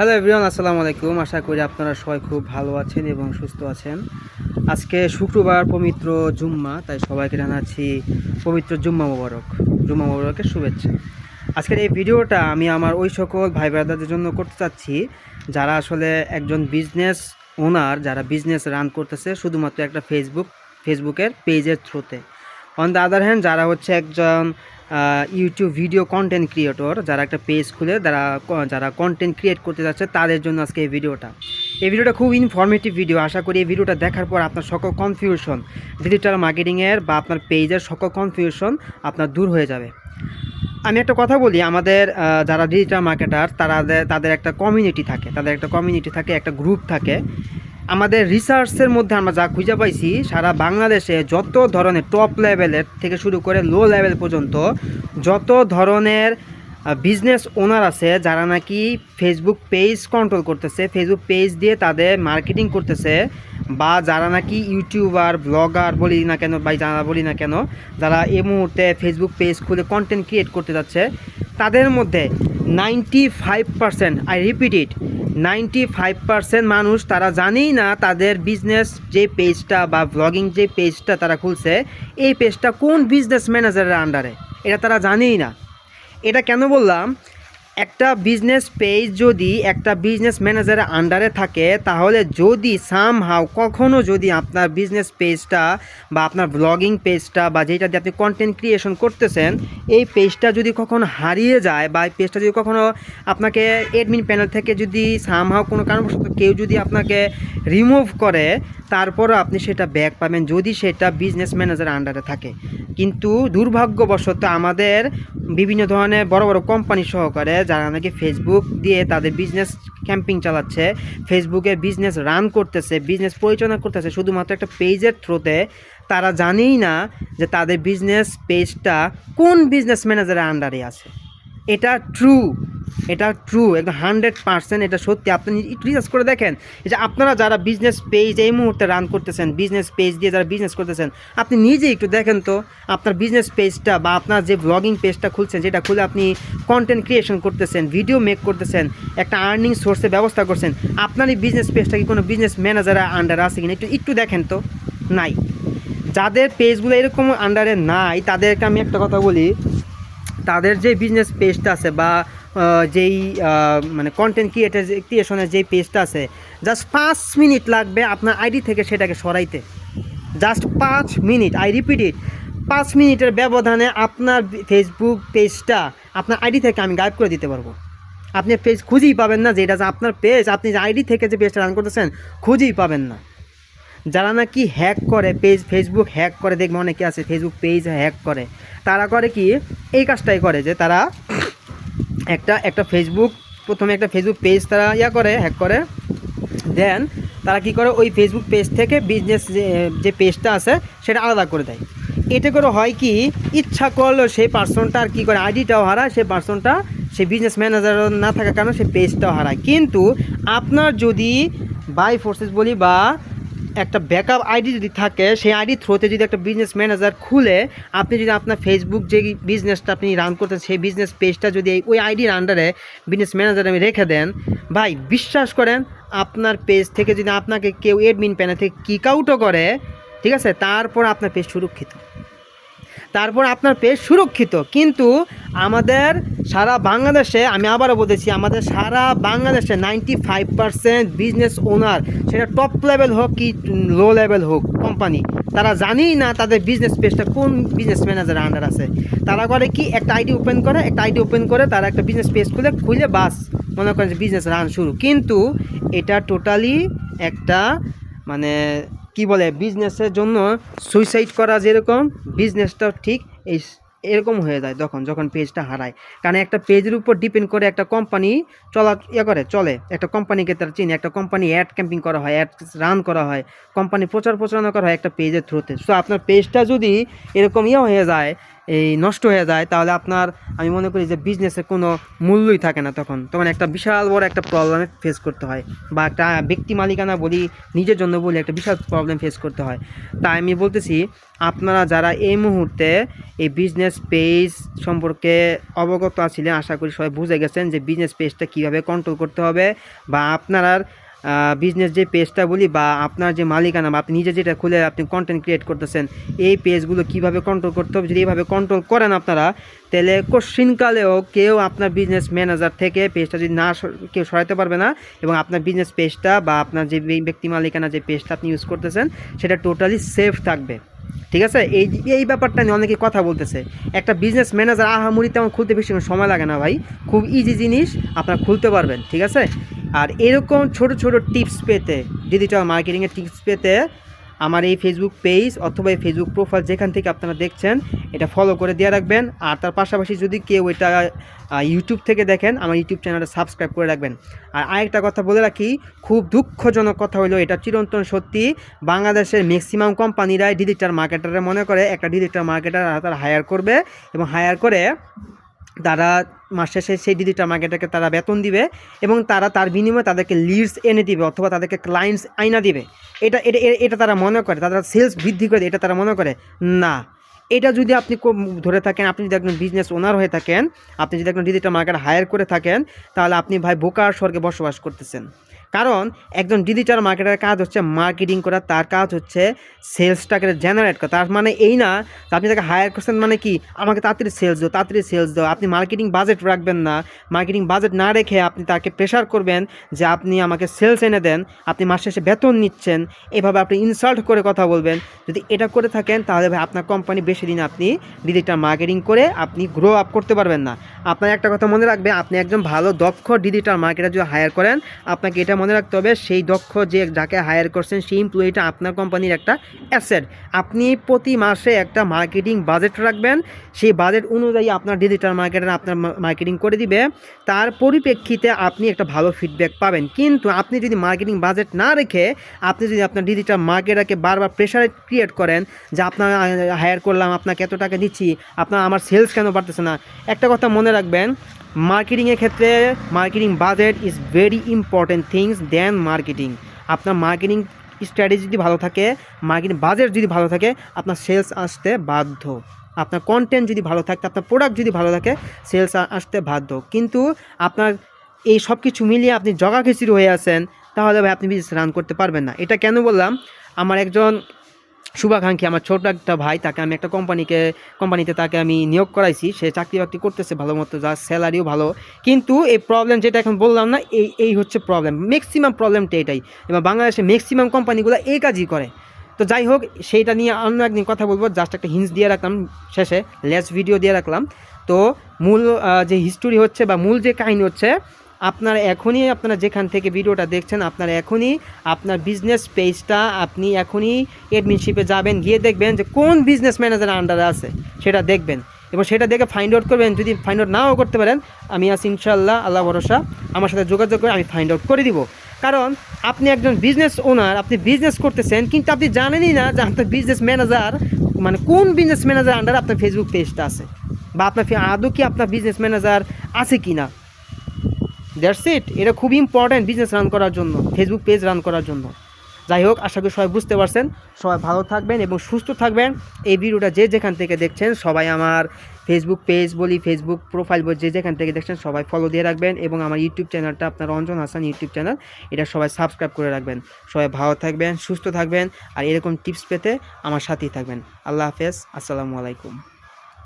Hello everyone আসসালামু আলাইকুম। আশা করি আপনারা সবাই খুব ভালো আছেন এবং সুস্থ আছেন। আজকে শুক্রবার পবিত্র জুম্মা, তাই সবাইকে জানাচ্ছি পবিত্র জুম্মা মোবারক। জুম্মা মোবারকের শুভেচ্ছা। আজকের এই ভিডিওটা আমি আমার ওই সকল ভাই ব্রাদারদের জন্য করতে চাচ্ছি, যারা আসলে একজন বিজনেস ওনার যারা বিজনেস রান করতেছে, শুধুমাত্র একটা ফেসবুক ফেসবুকের পেজের থ্রুতে অন দ্য আদার হ্যান্ড যারা হচ্ছে একজন ইউটিউব ভিডিও কন্টেন্ট ক্রিয়েটর যারা একটা পেজ খুলে, যারা যারা কন্টেন্ট ক্রিয়েট করতে যাচ্ছে, তাদের জন্য আজকে এই ভিডিওটা এই ভিডিওটা খুব ইনফরমেটিভ ভিডিও আশা করি এই ভিডিওটা দেখার পর আপনার সকল কনফিউশন ডিজিটাল মার্কেটিংয়ের বা আপনার পেজের সকল কনফিউশন আপনার দূর হয়ে যাবে। আমি একটা কথা বলি, আমাদের যারা ডিজিটাল মার্কেটার তারা তাদের একটা কমিউনিটি থাকে। তাদের একটা কমিউনিটি থাকে, একটা গ্রুপ থাকে। আমাদের রিসার্চের মধ্যে আমরা যা খুঁজে পাইছি, সারা বাংলাদেশে যত ধরনের টপ লেভেলের থেকে শুরু করে লো লেভেল পর্যন্ত যত ধরনের বিজনেস ওনার আছে, যারা নাকি ফেসবুক পেজ কন্ট্রোল করতেছে ফেসবুক পেজ দিয়ে তাদের মার্কেটিং করতেছে, বা যারা নাকি ইউটিউবার ব্লগার বলি না কেন, বা যারা বলি না কেন, যারা এই মুহূর্তে ফেসবুক পেজ খুলে কন্টেন্ট ক্রিয়েট করতে যাচ্ছে, তাদের মধ্যে ninety five percent I repeat it ninety five percent মানুষ তারা জানেই না তাদের বিজনেস যে পেজটা বা ব্লগিং যে পেজটা তারা খুলছে, এই পেজটা কোন বিজনেস ম্যানেজারের আন্ডারে এটা তারা জানেই না। এটা কেন বললাম? একটা বিজনেস পেজ যদি একটা বিজনেস ম্যানেজারের আন্ডারে থাকে, তাহলে যদি সামহাও কখনও যদি আপনার বিজনেস পেজটা বা আপনার ব্লগিং পেজটা বা যেটা দিয়ে আপনি কন্টেন্ট ক্রিয়েশন করতেছেন, এই পেজটা যদি কখনো হারিয়ে যায় বা এই পেজটা যদি কখনো আপনাকে এডমিন প্যানেল থেকে যদি সামহাও কোনো কারণবশত কেউ যদি আপনাকে রিমুভ করে, তারপরও আপনি সেটা ব্যাক পাবেন যদি সেটা বিজনেস ম্যানেজারের আন্ডারে থাকে। কিন্তু দুর্ভাগ্যবশত আমাদের বিভিন্ন ধরনের বড় বড় কোম্পানি সহকারে যারা নাকি ফেসবুক দিয়ে তাদের বিজনেস ক্যাম্পিং চালাচ্ছে ফেসবুকে বিজনেস রান করতেছে বিজনেস পরিচালনা করতেছে, শুধুমাত্র একটা পেজের থ্রুতে তারা জানেই না যে তাদের বিজনেস পেজটা কোন বিজনেস ম্যানেজারের আন্ডারে আছে। এটা ট্রু এটা ট্রু একদম হান্ড্রেড পার্সেন্ট এটা সত্যি। আপনি একটু রিসার্চ করে দেখেন যে আপনারা যারা বিজনেস পেজ এই মুহূর্তে রান করতেছেন বিজনেস পেজ দিয়ে যারা বিজনেস করতেছেন, আপনি নিজেই একটু দেখেন তো আপনার বিজনেস পেজটা বা আপনার যে ব্লগিং পেজটা খুলছেন, যেটা খুলে আপনি কন্টেন্ট ক্রিয়েশন করতেছেন ভিডিও মেক করতেছেন, একটা আর্নিং সোর্সের ব্যবস্থা করছেন, আপনার এই বিজনেস পেজটা কি কোনো বিজনেস ম্যানেজারের আন্ডার আছে কিনা? একটু একটু দেখেন তো। নাই। যাদের পেজগুলো এরকম আন্ডারে নাই, তাদেরকে আমি একটা কথা বলি তাদের যে বিজনেস পেজটা আছে বা যেই মানে কন্টেন্ট ক্রিয়েটার ক্রিয়েশনের যেই পেজটা আছে জাস্ট পাঁচ মিনিট লাগবে আপনার আইডি থেকে সেটাকে সরাইতে। জাস্ট পাঁচ মিনিট আই রিপিট ইট পাঁচ মিনিটের ব্যবধানে আপনার ফেসবুক পেজটা আপনার আইডি থেকে আমি গায়েব করে দিতে পারব। আপনি পেজ খুঁজেই পাবেন না যে এটা আপনার পেজ আপনি যে আইডি থেকে যে পেজটা রান করতেছেন, খুঁজেই পাবেন না। যারা নাকি হ্যাক করে পেজ ফেসবুক হ্যাক করে, দেখবে অনেকে আছে ফেসবুক পেজ হ্যাক করে। তারা করে কি? এই কাজটাই করে যে তারা একটা একটা ফেসবুক প্রথমে একটা ফেসবুক পেজ তারা ইয়া করে হ্যাক করে। দেন তারা কি করে? ওই ফেসবুক পেজ থেকে বিজনেস যে পেজটা আছে, সেটা আলাদা করে দেয়। এতে করে হয় কি? ইচ্ছা করল সেই পার্সনটা আর কী করে? আইডিটাও হারায়, সেই পার্সনটা সে বিজনেস ম্যানেজার না থাকার কারণে সে পেজটাও হারায়। কিন্তু আপনার যদি বাই ফোর্সেস বলি বা একটা ব্যাকআপ আইডি যদি থাকে, সেই আইডি থ্রুতে যদি একটা বিজনেস ম্যানেজার খুলে, আপনি যদি আপনার ফেসবুক যে বিজনেসটা আপনি রান করতেন সেই বিজনেস পেজটা যদি ওই আইডির আন্ডারে বিজনেস ম্যানেজার আমি রেখে দেন, ভাই, বিশ্বাস করেন, আপনার পেজ থেকে যদি আপনাকে কেউ এডমিন প্যানেল থেকে কিক আউটও করে, ঠিক আছে? তারপর আপনার পেজ সুরক্ষিত। তারপর আপনার পেজ সুরক্ষিত। কিন্তু আমাদের সারা বাংলাদেশে, আমি আবারও বলেছি আমাদের সারা বাংলাদেশে ninety five percent business owner সেটা টপ লেভেল হোক কি লো লেভেল হোক কোম্পানি তারা জানেই না তাদের বিজনেস পেজটা কোন বিজনেস ম্যানেজারের আন্ডার আছে। তারা করে কি, একটা আইডি ওপেন করে, একটা আইডি ওপেন করে তারা একটা বিজনেস পেজ খুলে খুলে বাস, মনে করেন যে বিজনেস রান শুরু। কিন্তু এটা টোটালি একটা মানে কি বলে বিজনেসের জন্য সুইসাইড করা যেরকম বিজনেসটাও ঠিক এই এরকম হয়ে যায় তখন যখন পেজটা হারায়। কারণ একটা পেজের উপর ডিপেন্ড করে একটা কোম্পানি চলা ইয়ে করে, চলে। একটা কোম্পানিকে তারা চিনি, একটা কোম্পানি অ্যাড ক্যাম্পিং করা হয় অ্যাড রান করা হয় কোম্পানি প্রচার প্রচারণা করা হয় একটা পেজের থ্রুতে সো আপনার পেজটা যদি এরকম ইয়ে হয়ে যায় নষ্ট হয়ে যায়, তাহলে আপনার, আমি মনে করি যে বিজনেসের কোনো মূল্যই থাকে না তখন। তখন একটা বিশাল বড় একটা প্রবলেম ফেস করতে হয়। বা একটা ব্যক্তি মালিকানা বলি, নিজের জন্য বলি, একটা বিশাল প্রবলেম ফেস করতে হয়। তাই আমি বলতেছি, আপনারা যারা এই মুহূর্তে এই বিজনেস পেজ সম্পর্কে অবগত আছিলেন, আশা করি সবাই বুঝে গেছেন যে বিজনেস পেজটা কীভাবে কন্ট্রোল করতে হবে। বা আপনার বিজনেস যে পেজটা বলি বা আপনার যে মালিকানা বা আপনি নিজে যেটা খুলে আপনি কন্টেন্ট ক্রিয়েট করতেছেন, এই পেজগুলো কীভাবে কন্ট্রোল করতে হবে? যদি এইভাবে কন্ট্রোল করেন আপনারা, তাহলে কোশ্চিনকালেও কেউ আপনার বিজনেস ম্যানেজার থেকে পেজটা যদি না কেউ সরাতে পারবে না এবং আপনার বিজনেস পেজটা বা আপনার যে ব্যক্তি মালিকানা যে পেজটা আপনি ইউজ করতেছেন, সেটা টোটালি সেফ থাকবে। ঠিক আছে? এই এই ব্যাপারটা নিয়ে অনেকে কথা বলতেছে। একটা বিজনেস ম্যানেজার আহামুরি তেমন খুলতে বেশি সময় লাগে না ভাই। খুব ইজি জিনিস, আপনারা খুলতে পারবেন, ঠিক আছে? আর এরকম ছোট ছোট টিপস পেতে ডিজিটাল মার্কেটিংয়ের টিপস পেতে আমার এই ফেসবুক পেজ অথবা এই ফেসবুক প্রোফাইল যেখান থেকে আপনারা দেখছেন, এটা ফলো করে দিয়ে রাখবেন। আর তার পাশাপাশি যদি কেউ এটা ইউটিউব থেকে দেখেন, আমার ইউটিউব চ্যানেলটা সাবস্ক্রাইব করে রাখবেন। আর আরেকটা কথা বলে রাখি, খুব দুঃখজনক কথা হলো, এটা চিরন্তন সত্যি, বাংলাদেশের ম্যাক্সিমাম কোম্পানিরাই ডিজিটাল মার্কেটারে মনে করে, একটা ডিজিটাল মার্কেটার তারা হায়ার করবে এবং হায়ার করে তারা মাস শেষে সেই ডিজিটাল মার্কেটারকে তারা বেতন দিবে এবং তারা তার বিনিময়ে তাদেরকে লিডস এনে দিবে অথবা তাদেরকে ক্লায়েন্টস আইনা দিবে। এটা এটা এটা তারা মনে করে, তারা সেলস বৃদ্ধি করে, এটা তারা মনে করে, না। এটা যদি আপনি ধরে থাকেন, আপনি যদি একজন বিজনেস ওনার হয়ে থাকেন, আপনি যদি একজন ডিজিটাল মার্কেট হায়ার করে থাকেন, তাহলে আপনি ভাই বোকার স্বর্গে বসবাস করতেছেন। কারণ একজন ডিজিটাল মার্কেটারের কাজ হচ্ছে মার্কেটিং করা, তার কাজ হচ্ছে সেলসটাকে জেনারেট করা। তার মানে এই না আপনি তাকে হায়ার করছেন মানে কি? আমাকে তাড়াতাড়ি সেলস দাও, তাড়াতাড়ি সেলস দাও। আপনি মার্কেটিং বাজেট রাখবেন না। মার্কেটিং বাজেট না রেখে আপনি তাকে প্রেশার করবেন যে আপনি আমাকে সেলস এনে দেন, আপনি মাস শেষে বেতন নিচ্ছেন। এভাবে আপনি ইনসাল্ট করে কথা বলবেন। যদি এটা করে থাকেন, তাহলে আপনার কোম্পানি বেশি দিন আপনি ডিজিটাল মার্কেটিং করে আপনি গ্রো আপ করতে পারবেন না। আপনার একটা কথা মনে রাখবে, আপনি একজন ভালো, দক্ষ ডিজিটাল মার্কেটার যদি হায়ার করেন, আপনাকে এটা মনে রাখতে হবে, সেই দক্ষ যে যাকে হায়ার করছেন, সেই এমপ্লয়িটা আপনার কোম্পানির একটা অ্যাসেট আপনি প্রতি মাসে একটা মার্কেটিং বাজেট রাখবেন, সেই বাজেট অনুযায়ী আপনার ডিজিটাল মার্কেটার আপনার মার্কেটিং করে দিবে। তার পরিপ্রেক্ষিতে আপনি একটা ভালো ফিডব্যাক পাবেন। কিন্তু আপনি যদি মার্কেটিং বাজেট না রেখে, আপনি যদি আপনার ডিজিটাল মার্কেটারকে বারবার প্রেশারে ক্রিয়েট করেন যে, আপনার হায়ার করলাম, আপনাকে এত টাকা দিচ্ছি, আপনার, আমার সেলস কেন বাড়তেছে না? একটা কথা মনে রাখবেন মার্কেটিংয়ের ক্ষেত্রে marketing budget is very important things then marketing আপনার মার্কেটিং স্ট্র্যাটেজি যদি ভালো থাকে মার্কেটিং বাজেট যদি ভালো থাকে, আপনার সেলস আসতে বাধ্য। আপনার কন্টেন্ট যদি ভালো থাকে, আপনার প্রোডাক্ট যদি ভালো থাকে সেলস আসতে বাধ্য। কিন্তু আপনার এই সব কিছু মিলিয়ে আপনি জগা খিচুড়ি হয়ে আছেন, তাহলে ভাই আপনি বিজনেস রান করতে পারবেন না। এটা কেন বললাম? আমার একজন শুভাকাঙ্ক্ষী আমার ছোট একটা ভাই, তাকে আমি একটা কোম্পানিকে, কোম্পানিতে তাকে আমি নিয়োগ করাইছি। সে চাকরি বাকরি করতেছে ভালো মতো, যার স্যালারিও ভালো। কিন্তু এই প্রবলেম যেটা এখন বললাম না, এই এই হচ্ছে প্রবলেম ম্যাক্সিমাম প্রবলেমটা এটাই। এবং বাংলাদেশে ম্যাক্সিমাম কোম্পানিগুলো এই কাজই করে। তো যাই হোক, সেইটা নিয়ে অন্য একদিন কথা বলব। জাস্ট একটা হিন্স দিয়ে রাখলাম শেষে লেস ভিডিও দিয়ে রাখলাম। তো মূল যে হিস্টোরি হচ্ছে বা মূল যে কাহিনী হচ্ছে আপনারা এখনই আপনারা যেখান থেকে ভিডিওটা দেখছেন, আপনার এখনই আপনার বিজনেস পেজটা আপনি এখনই অ্যাডমিনশিপে যাবেন, গিয়ে দেখবেন যে কোন বিজনেস ম্যানেজার আন্ডারে আছে, সেটা দেখবেন। এবং সেটা দেখে ফাইন্ড আউট করবেন, যদি ফাইন্ড আউট নাও করতে পারেন, আমি আছি ইনশাল্লাহ আল্লাহ ভরসা, আমার সাথে যোগাযোগ করে আমি ফাইন্ড আউট করে দিব। কারণ আপনি একজন বিজনেস ওনার আপনি বিজনেস করতেছেন, কিন্তু আপনি জানেনই না যে আপনার বিজনেস ম্যানেজার মানে কোন বিজনেস ম্যানেজার আন্ডারে আপনার ফেসবুক পেজটা আছে, বা আপনার আদৌ কি আপনার বিজনেস ম্যানেজার আছে কি না দ্যাটস ইট এটা খুব ইম্পর্ট্যান্ট বিজনেস রান করার জন্য ফেসবুক পেজ রান করার জন্য। যাই হোক, আশা করি সবাই বুঝতে পারছেন। সবাই ভালো থাকবেন এবং সুস্থ থাকবেন। এই ভিডিওটা যে যেখান থেকে দেখছেন, সবাই আমার ফেসবুক পেজ বলি ফেসবুক প্রোফাইল বলি, যে যেখান থেকে দেখছেন, সবাই ফলো দিয়ে রাখবেন এবং আমার ইউটিউব চ্যানেলটা আপনার রঞ্জন হাসান ইউটিউব চ্যানেল এটা সবাই সাবস্ক্রাইব করে রাখবেন। সবাই ভালো থাকবেন, সুস্থ থাকবেন, আর এরকম টিপস পেতে আমার সাথেই থাকবেন। আল্লাহ হাফেজ, আসসালামু আলাইকুম।